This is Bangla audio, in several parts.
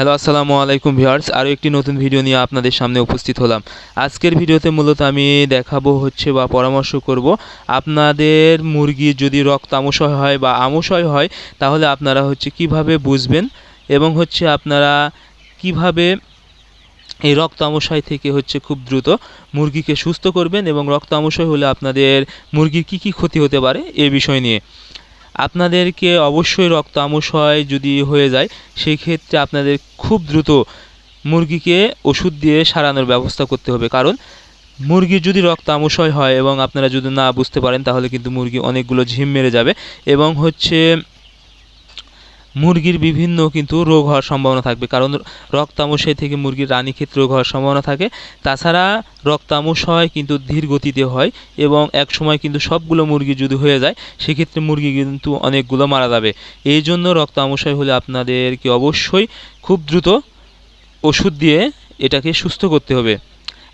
হ্যালো আসসালামু আলাইকুম ভিউয়ার্স আরও একটি নতুন ভিডিও নিয়ে আপনাদের সামনে উপস্থিত হলাম। আজকের ভিডিওতে মূলত আমি দেখাবো হচ্ছে বা পরামর্শ করব আপনাদের মুরগি যদি রক্ত আমশয় হয় বা আমশয় হয়, তাহলে আপনারা হচ্ছে কীভাবে বুঝবেন এবং হচ্ছে আপনারা কীভাবে এই রক্ত আমশয় থেকে হচ্ছে খুব দ্রুত মুরগিকে সুস্থ করবেন এবং রক্ত আমশয় হলে আপনাদের মুরগির কী কী ক্ষতি হতে পারে এ বিষয় নিয়ে। আপনাদেরকে অবশ্যই রক্ত আমশয় যদি হয়ে যায় সেই ক্ষেত্রে আপনাদের খুব দ্রুত মুরগিকে ওষুধ দিয়ে সারানোর ব্যবস্থা করতে হবে। কারণ মুরগির যদি রক্ত আমশয় হয় এবং আপনারা যদি না বুঝতে পারেন, তাহলে কিন্তু মুরগি অনেকগুলো ঝিম মেরে যাবে। এবং হচ্ছে মুরগির বিভিন্ন কিন্তু রোগ হওয়ার সম্ভাবনা থাকবে। কারণ রক্তামশয় থেকে মুরগির রানীক্ষেত রোগ হওয়ার সম্ভাবনা থাকে। তাছাড়া রক্তামশয় কিন্তু ধীর গতিতে হয় এবং এক সময় কিন্তু সবগুলো মুরগি যদি হয়ে যায়, সেক্ষেত্রে মুরগি কিন্তু অনেকগুলো মারা যাবে। এই জন্য রক্তামশয় হলে আপনাদেরকে অবশ্যই খুব দ্রুত ওষুধ দিয়ে এটাকে সুস্থ করতে হবে।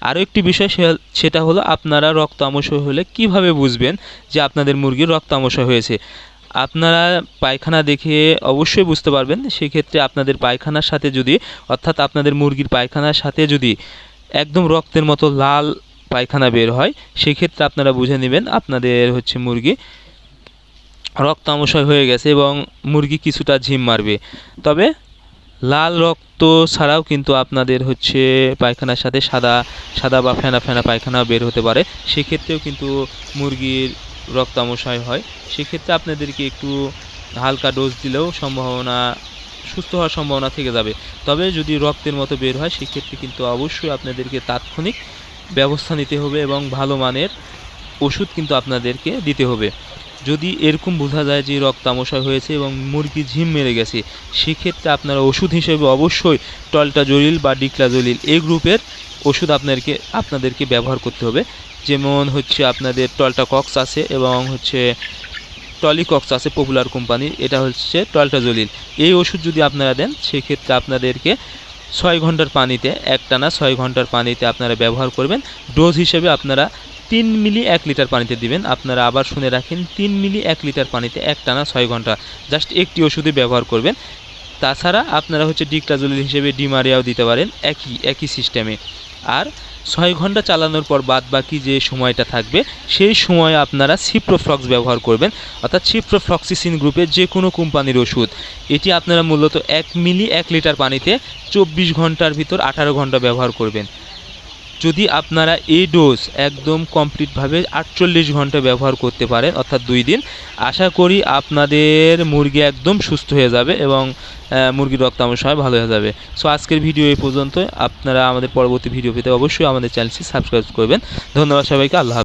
আরও একটি বিষয় সেটা হলো আপনারা রক্ত হলে কীভাবে বুঝবেন যে আপনাদের মুরগির রক্ত হয়েছে? আপনারা পায়খানা দেখে অবশ্যই বুঝতে পারবেন, সেক্ষেত্রে আপনাদের পায়খানার সাথে যদি, অর্থাৎ আপনাদের মুরগির পায়খানার সাথে যদি একদম রক্তের মতো লাল পায়খানা বের হয়, সেক্ষেত্রে আপনারা বুঝে নেবেন আপনাদের হচ্ছে মুরগি রক্ত আমশয় হয়ে গেছে এবং মুরগি কিছুটা ঝিম মারবে। তবে লাল রক্ত ছাড়াও কিন্তু আপনাদের হচ্ছে পায়খানার সাথে সাদা সাদা বা ফেনা ফেনা পায়খানা বের হতে পারে। সেক্ষেত্রেও কিন্তু মুরগির রক্তামশয় হয়, সেক্ষেত্রে আপনাদেরকে একটু হালকা ডোজ দিলেও সম্ভাবনা, সুস্থ হওয়ার সম্ভাবনা থেকে যাবে। তবে যদি রক্তের মতো বের হয়, সেক্ষেত্রে কিন্তু অবশ্যই আপনাদেরকে তাৎক্ষণিক ব্যবস্থা নিতে হবে এবং ভালো মানের ওষুধ কিন্তু আপনাদেরকে দিতে হবে। যদি এরকম বোঝা যায় যে রক্তামশয় হয়েছে এবং মুরগি ঝিম মেরে গেছে, সেক্ষেত্রে আপনারা ওষুধ হিসেবে অবশ্যই টলটাজলিল বা ডিক্লাজলিল এই গ্রুপের ওষুধ আপনাদেরকে আপনাদেরকে ব্যবহার করতে হবে। যেমন হচ্ছে আপনাদের টলটা কক্স আছে এবং হচ্ছে টলিকক্স আছে পপুলার কোম্পানির, এটা হচ্ছে টলটাজলিল। এই ওষুধ যদি আপনারা দেন, সেক্ষেত্রে আপনাদেরকে ছয় ঘণ্টার পানিতে, একটানা ছয় ঘণ্টার পানিতে আপনারা ব্যবহার করবেন। ডোজ হিসেবে আপনারা তিন মিলি এক লিটার পানিতে দিবেন। আপনারা আবার শুনে রাখেন, তিন মিলি এক লিটার পানিতে এক টানা ছয় ঘণ্টা। জাস্ট একটি ওষুধই ব্যবহার করবেন। তাছাড়া আপনারা হচ্ছে ডিকটাজলিল হিসেবে ডিমারিয়াও দিতে পারেন একই একই সিস্টেমে। আর ছয় ঘণ্টা চালানোর পর বাদ বাকি যে সময়টা থাকবে, সেই সময় আপনারা সিপ্রোফ্লক্স ব্যবহার করবেন, অর্থাৎ সিপ্রোফ্লক্সিসিন গ্রুপের যে কোনো কোম্পানির ওষুধ। এটি আপনারা মূলত এক মিলি এক লিটার পানিতে চব্বিশ ঘণ্টার ভিতর আঠারো ঘণ্টা ব্যবহার করবেন। যদি আপনারা এই ডোজ একদম কমপ্লিটভাবে আটচল্লিশ ঘণ্টা ব্যবহার করতে পারেন, অর্থাৎ দুই দিন, আশা করি আপনাদের মুরগি একদম সুস্থ হয়ে যাবে এবং মুরগির সময় ভালো হয়ে যাবে। সো আজকের ভিডিও এই পর্যন্ত আপনারা আমাদের পরবর্তী ভিডিও পেতে অবশ্যই আমাদের চ্যানেলটি সাবস্ক্রাইব করবেন। ধন্যবাদ সবাইকে। আল্লাহ।